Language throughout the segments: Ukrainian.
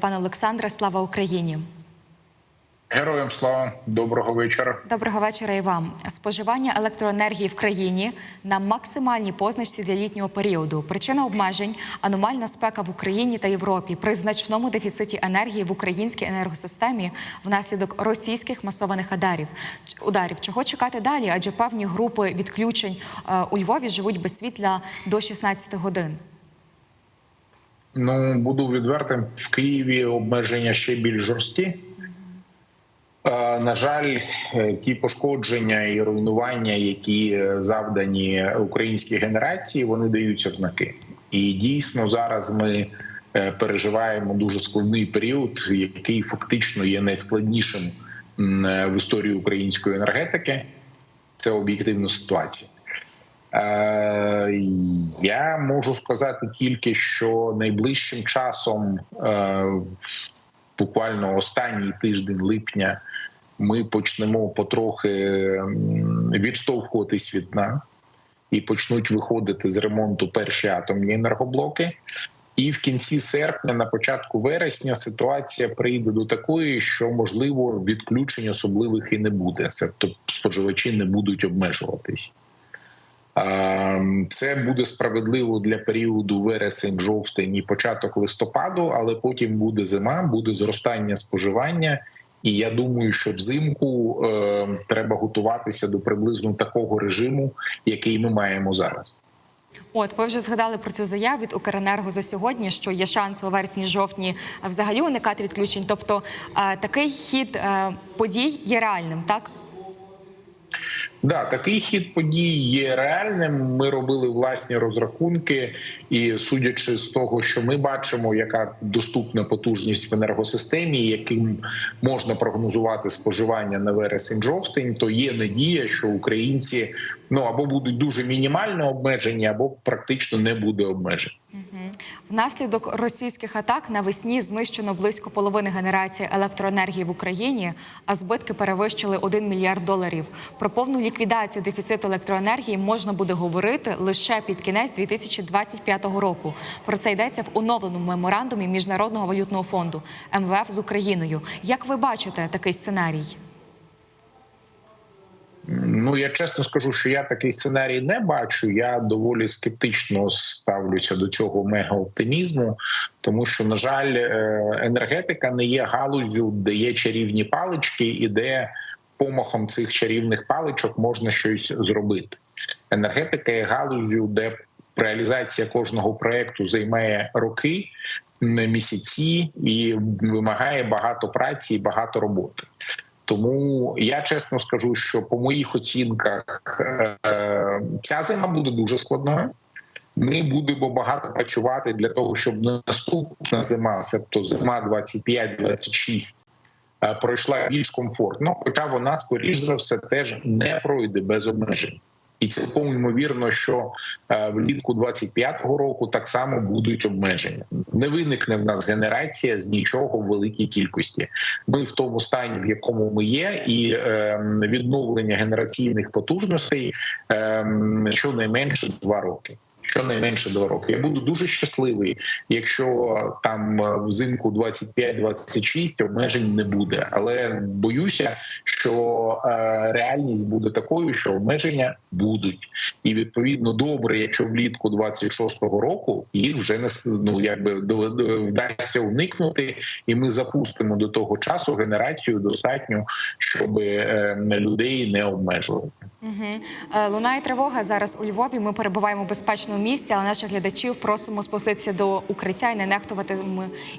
Пане Олександре, слава Україні! Героям слава доброго вечора. Доброго вечора і вам. Споживання електроенергії в країні на максимальній позначці для літнього періоду. Причина обмежень аномальна спека в Україні та Європі при значному дефіциті енергії в українській енергосистемі внаслідок російських масованих ударів. Ударів чого чекати далі? Адже певні групи відключень е, у Львові живуть без світла до 16 годин. Ну буду відвертим в Києві. Обмеження ще більш жорсткі. На жаль, е, ті пошкодження і руйнування, які е, завдані українській генерації, вони даються в знаки. І дійсно зараз ми е, переживаємо дуже складний період, який фактично є найскладнішим в історії української енергетики. Це об'єктивна ситуація. Е, Я можу сказати тільки, що найближчим часом, е, буквально останній тиждень липня, ми почнемо потрохи відштовхуватись від дна і почнуть виходити з ремонту перші атомні енергоблоки. І в кінці серпня, на початку вересня, ситуація прийде до такої, що можливо відключень особливих і не буде. Тобто споживачі не будуть обмежуватись. Це буде справедливо для періоду вересень, жовтень і початок листопаду, але потім буде зима, буде зростання споживання. І я думаю, що взимку е, треба готуватися до приблизно такого режиму, який ми маємо зараз. От ви вже згадали про цю заяву від Укренерго за сьогодні, що є шанс у вересні-жовтні взагалі уникати відключень. Тобто е, такий хід е, подій є реальним, так? Да, такий хід подій є реальним. Ми робили власні розрахунки, і судячи з того, що ми бачимо, яка доступна потужність в енергосистемі, яким можна прогнозувати споживання на вересень-жовтень, то є надія, що українці ну або будуть дуже мінімально обмежені, або практично не буде обмежень. Внаслідок російських атак навесні знищено близько половини генерації електроенергії в Україні, а збитки перевищили 1 мільярд доларів. Про повну ліквідацію дефіциту електроенергії можна буде говорити лише під кінець 2025 року. Про це йдеться в оновленому меморандумі Міжнародного валютного фонду МВФ з Україною. Як ви бачите такий сценарій? Ну я чесно скажу, що я такий сценарій не бачу. Я доволі скептично ставлюся до цього мегаоптимізму, тому що, на жаль, е, енергетика не є галузю, де є чарівні палички, і де помахом цих чарівних паличок можна щось зробити. Енергетика є галузю, де реалізація кожного проекту займає роки, не місяці і вимагає багато праці і багато роботи. Тому я чесно скажу, що по моїх оцінках е, ця зима буде дуже складною. Ми будемо багато працювати для того, щоб наступна зима, тобто зима 25-26, е, пройшла більш комфортно. Хоча вона, скоріш за все, теж не пройде без обмежень. І цілком ймовірно, що е, влітку 25-го року так само будуть обмеження. Не виникне в нас генерація з нічого в великій кількості. Ми в тому стані, в якому ми є, і е, відновлення генераційних потужностей е, щонайменше два роки. Щонайменше два роки. Я буду дуже щасливий, якщо там взимку 25-26 обмежень не буде. Але боюся, що е, реальність буде такою, що обмеження будуть, і відповідно добре, якщо влітку 26-го року їх вже не ну, якби вдасться уникнути, і ми запустимо до того часу генерацію достатньо, щоб е, людей не обмежувати. Угу. Лунає тривога зараз у Львові. Ми перебуваємо в безпечному місці, але наших глядачів просимо спуститися до укриття і не нехтувати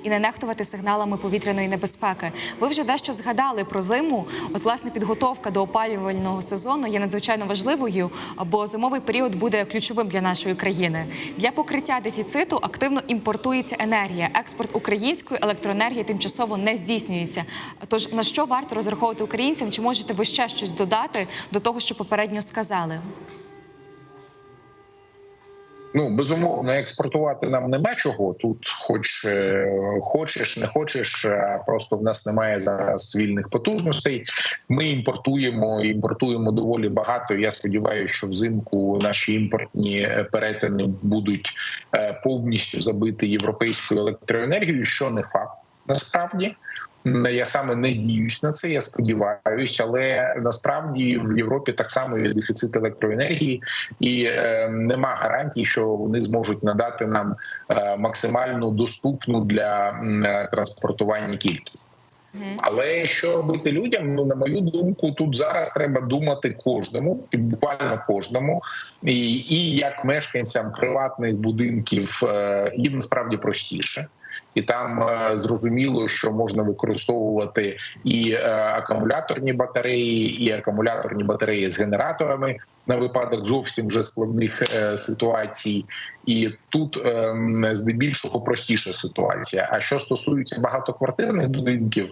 і не нехтувати сигналами повітряної небезпеки. Ви вже дещо згадали про зиму. От власне підготовка до опалювального сезону є надзвичайно важливою, бо зимовий період буде ключовим для нашої країни. Для покриття дефіциту активно імпортується енергія. Експорт української електроенергії тимчасово не здійснюється. Тож на що варто розраховувати українцям? Чи можете ви ще щось додати до того, що попередньо сказали? Ну безумовно, експортувати нам нема чого. Тут, хоч е, хочеш, не хочеш, а просто в нас немає зараз вільних потужностей. Ми імпортуємо, імпортуємо доволі багато. Я сподіваюся, що взимку наші імпортні перетини будуть е, повністю забити європейською електроенергією, що не факт. Насправді. Я саме надіюсь на це. Я сподіваюся, але насправді в Європі так само є дефіцит електроенергії, і е, нема гарантій, що вони зможуть надати нам е, максимально доступну для е, транспортування кількість. Але що робити людям? Ну на мою думку, тут зараз треба думати кожному, і буквально кожному, і, і як мешканцям приватних будинків е, їм насправді простіше. І там е, зрозуміло, що можна використовувати і е, акумуляторні батареї, і акумуляторні батареї з генераторами на випадок зовсім вже складних е, ситуацій. І тут е, здебільшого простіша ситуація. А що стосується багатоквартирних будинків,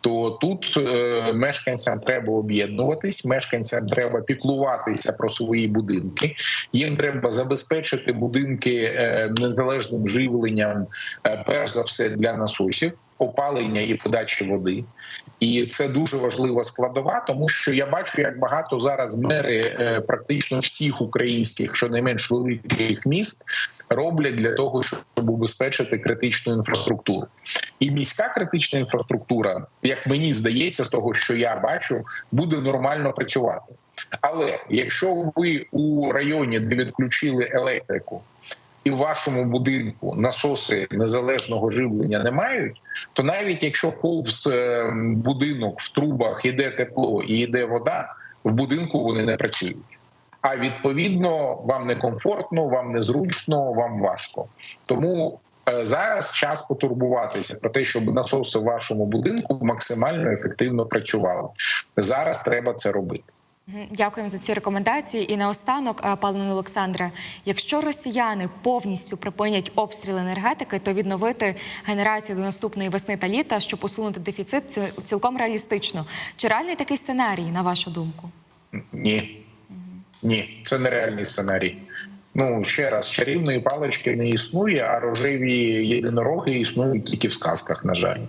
то тут е, мешканцям треба об'єднуватись, мешканцям треба піклуватися про свої будинки. Їм треба забезпечити будинки е, незалежним живленням, е, перш за все для насосів. Опалення і подачі води, і це дуже важлива складова, тому що я бачу, як багато зараз мери е, практично всіх українських, щонайменш великих міст, роблять для того, щоб убезпечити критичну інфраструктуру. І міська критична інфраструктура, як мені здається, з того, що я бачу, буде нормально працювати. Але якщо ви у районі, де відключили електрику, і в вашому будинку насоси незалежного живлення не мають, то навіть якщо повз е, будинок в трубах іде тепло і йде вода, в будинку вони не працюють. А відповідно, вам некомфортно, вам незручно, вам важко. Тому е, зараз час потурбуватися про те, щоб насоси в вашому будинку максимально ефективно працювали. Зараз треба це робити. Дякуємо за ці рекомендації. І наостанок, е, пане Олександре, якщо росіяни повністю припинять обстріл енергетики, то відновити генерацію до наступної весни та літа, щоб усунути дефіцит, це цілком реалістично. Чи реальний такий сценарій, на вашу думку? Ні. Ні, це нереальний сценарій. Ну ще раз, чарівної палички не існує, а рожеві єдинороги існують тільки в сказках, на жаль.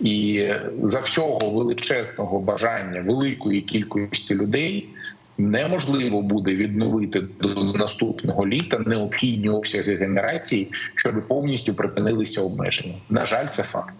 І за всього величезного бажання великої кількості людей неможливо буде відновити до наступного літа необхідні обсяги генерації, щоб повністю припинилися обмеження. На жаль, це факт.